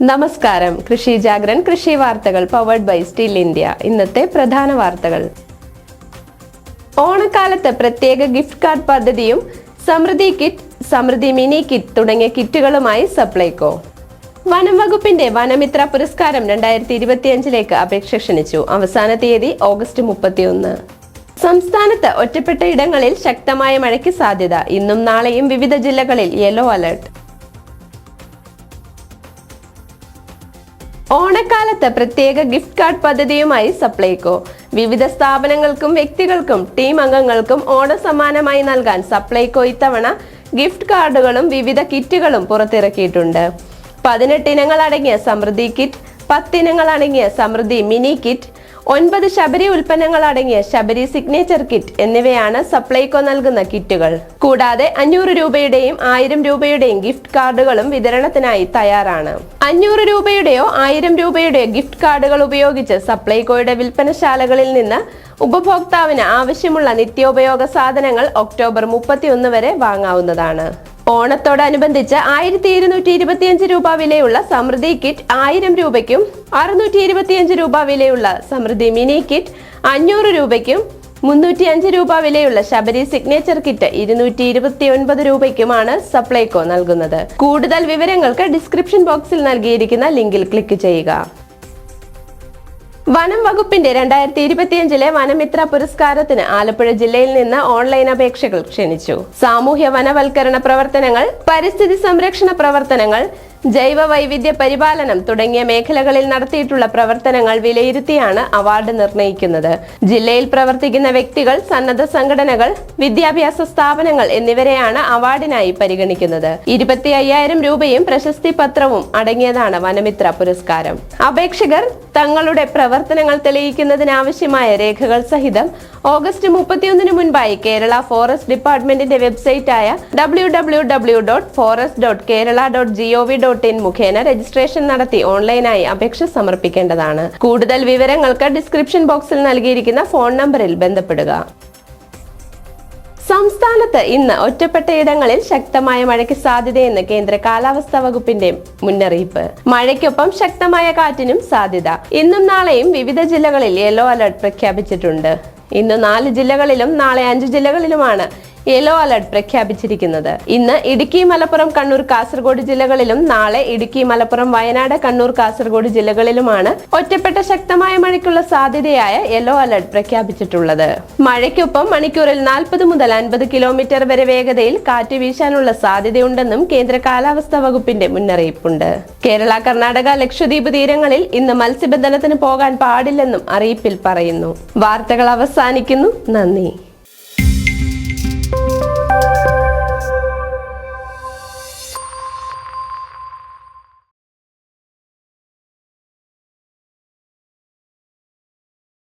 നമസ്കാരം. കൃഷി ജാഗ്രൻ കൃഷി വാർത്തകൾ പവേർഡ് ബൈ സ്റ്റിൽ ഇന്ത്യ ഇന്നത്തെ പ്രധാന വാർത്തകൾ. ഓണക്കാലത്ത് പ്രത്യേക ഗിഫ്റ്റ് കാർഡ് പദ്ധതിയും സമൃദ്ധി കിറ്റ് സമൃദ്ധി മിനി കിറ്റ് തുടങ്ങിയ കിറ്റുകളുമായി സപ്ലൈകോ വനം വകുപ്പിന്റെ വനമിത്ര പുരസ്കാരം രണ്ടായിരത്തി ഇരുപത്തിയഞ്ചിലേക്ക് അപേക്ഷ ക്ഷണിച്ചു. അവസാന തീയതി ഓഗസ്റ്റ് മുപ്പത്തിയൊന്ന്. സംസ്ഥാനത്ത് ഒറ്റപ്പെട്ട ഇടങ്ങളിൽ ശക്തമായ മഴയ്ക്ക് സാധ്യത. ഇന്നും നാളെയും വിവിധ ജില്ലകളിൽ യെല്ലോ അലർട്ട് ഓണക്കാലത്ത് പ്രത്യേക ഗിഫ്റ്റ് കാർഡ് പദ്ധതിയുമായി സപ്ലൈകോ വിവിധ സ്ഥാപനങ്ങൾക്കും വ്യക്തികൾക്കും ടീം അംഗങ്ങൾക്കും ഓണ സമ്മാനമായി നൽകാൻ സപ്ലൈകോ ഇത്തവണ ഗിഫ്റ്റ് കാർഡുകളും വിവിധ കിറ്റുകളും പുറത്തിറക്കിയിട്ടുണ്ട്. പതിനെട്ട് ഇനങ്ങൾ അടങ്ങിയ സമൃദ്ധി കിറ്റ് പത്തിനങ്ങൾ അടങ്ങിയ സമൃദ്ധി മിനി കിറ്റ് ഒൻപത് ശബരി ഉൽപ്പന്നങ്ങൾ അടങ്ങിയ ശബരി സിഗ്നേച്ചർ കിറ്റ് എന്നിവയാണ് സപ്ലൈകോ നൽകുന്ന കിറ്റുകൾ കൂടാതെ അഞ്ഞൂറ് രൂപയുടെയും ആയിരം രൂപയുടെയും ഗിഫ്റ്റ് കാർഡുകളും വിതരണത്തിനായി തയ്യാറാണ്. അഞ്ഞൂറ് രൂപയുടെയോ ആയിരം രൂപയുടെയോ ഗിഫ്റ്റ് കാർഡുകൾ ഉപയോഗിച്ച് സപ്ലൈകോയുടെ വിൽപ്പനശാലകളിൽ നിന്ന് ഉപഭോക്താവിന് ആവശ്യമുള്ള നിത്യോപയോഗ സാധനങ്ങൾ ഒക്ടോബർ മുപ്പത്തിയൊന്ന് വരെ വാങ്ങാവുന്നതാണ്. ഓണത്തോടനുബന്ധിച്ച് ആയിരത്തി ഇരുന്നൂറ്റി ഇരുപത്തിയഞ്ച് രൂപ വിലയുള്ള സമൃദ്ധി കിറ്റ് ആയിരം രൂപയ്ക്കും അറുന്നൂറ്റി ഇരുപത്തിയഞ്ച് രൂപ വിലയുള്ള സമൃദ്ധി മിനി കിറ്റ് അഞ്ഞൂറ് രൂപയ്ക്കും മുന്നൂറ്റി അഞ്ച് രൂപ വിലയുള്ള ശബരി സിഗ്നേച്ചർ കിറ്റ് ഇരുന്നൂറ്റി ഇരുപത്തി ഒൻപത് രൂപയ്ക്കുമാണ് സപ്ലൈകോ നൽകുന്നത്. കൂടുതൽ വിവരങ്ങൾക്ക് ഡിസ്ക്രിപ്ഷൻ ബോക്സിൽ നൽകിയിരിക്കുന്ന ലിങ്കിൽ ക്ലിക്ക് ചെയ്യുക. വനം വകുപ്പിന്റെ രണ്ടായിരത്തി ഇരുപത്തിയഞ്ചിലെ വനമിത്ര പുരസ്കാരത്തിന് ആലപ്പുഴ ജില്ലയിൽ നിന്ന് ഓൺലൈൻ അപേക്ഷകൾ ക്ഷണിച്ചു. സാമൂഹ്യ വനവൽക്കരണ പ്രവർത്തനങ്ങൾ പരിസ്ഥിതി സംരക്ഷണ പ്രവർത്തനങ്ങൾ ജൈവ വൈവിധ്യ പരിപാലനം തുടങ്ങിയ മേഖലകളിൽ നടത്തിയിട്ടുള്ള പ്രവർത്തനങ്ങൾ വിലയിരുത്തിയാണ് അവാർഡ് നിർണയിക്കുന്നത്. ജില്ലയിൽ പ്രവർത്തിക്കുന്ന വ്യക്തികൾ സന്നദ്ധ സംഘടനകൾ വിദ്യാഭ്യാസ സ്ഥാപനങ്ങൾ എന്നിവരെയാണ് അവാർഡിനായി പരിഗണിക്കുന്നത്. ഇരുപത്തി അയ്യായിരം രൂപയും പ്രശസ്തി പത്രവും അടങ്ങിയതാണ് വനമിത്ര പുരസ്കാരം. അപേക്ഷകർ തങ്ങളുടെ പ്രവർത്തനങ്ങൾ തെളിയിക്കുന്നതിനാവശ്യമായ രേഖകൾ സഹിതം ഓഗസ്റ്റ് മുപ്പത്തിയൊന്നിന് മുൻപായി കേരള ഫോറസ്റ്റ് ഡിപ്പാർട്ട്മെന്റിന്റെ വെബ്സൈറ്റായ W W W dot forest dot Kerala dot GOV dot in മുഖേന രജിസ്ട്രേഷൻ നടത്തി ഓൺലൈനായി അപേക്ഷ സമർപ്പിക്കേണ്ടതാണ്. കൂടുതൽ വിവരങ്ങൾക്ക് ഡിസ്ക്രിപ്ഷൻ ബോക്സിൽ നൽകിയിരിക്കുന്ന ഫോൺ നമ്പറിൽ ബന്ധപ്പെടുക. സംസ്ഥാനത്ത് ഇന്ന് ഒറ്റപ്പെട്ടയിടങ്ങളിൽ ശക്തമായ മഴയ്ക്ക് സാധ്യതയെന്ന് കേന്ദ്ര കാലാവസ്ഥാ വകുപ്പിന്റെ മുന്നറിയിപ്പ്. മഴയ്ക്കൊപ്പം ശക്തമായ കാറ്റിനും സാധ്യത. ഇന്നും നാളെയും വിവിധ ജില്ലകളിൽ യെല്ലോ അലർട്ട് പ്രഖ്യാപിച്ചിട്ടുണ്ട്. ഇന്ന് നാല് ജില്ലകളിലും നാളെ അഞ്ച് ജില്ലകളിലുമാണ് യെല്ലോ അലർട്ട് പ്രഖ്യാപിച്ചിരിക്കുന്നത്. ഇന്ന് ഇടുക്കി മലപ്പുറം കണ്ണൂർ കാസർഗോഡ് ജില്ലകളിലും നാളെ ഇടുക്കി മലപ്പുറം വയനാട് കണ്ണൂർ കാസർഗോഡ് ജില്ലകളിലുമാണ് ഒറ്റപ്പെട്ട ശക്തമായ മഴയ്ക്കുള്ള സാധ്യതയായ യെല്ലോ അലർട്ട് പ്രഖ്യാപിച്ചിട്ടുള്ളത്. മഴയ്ക്കൊപ്പം മണിക്കൂറിൽ നാൽപ്പത് മുതൽ അൻപത് കിലോമീറ്റർ വരെ വേഗതയിൽ കാറ്റ് വീശാനുള്ള സാധ്യതയുണ്ടെന്നും കേന്ദ്ര കാലാവസ്ഥാ വകുപ്പിന്റെ മുന്നറിയിപ്പുണ്ട്. കേരള കർണാടക ലക്ഷദ്വീപ് തീരങ്ങളിൽ ഇന്ന് മത്സ്യബന്ധനത്തിന് പോകാൻ പാടില്ലെന്നും അറിയിപ്പിൽ പറയുന്നു. വാർത്തകൾ അവസാനിക്കുന്നു. നന്ദി.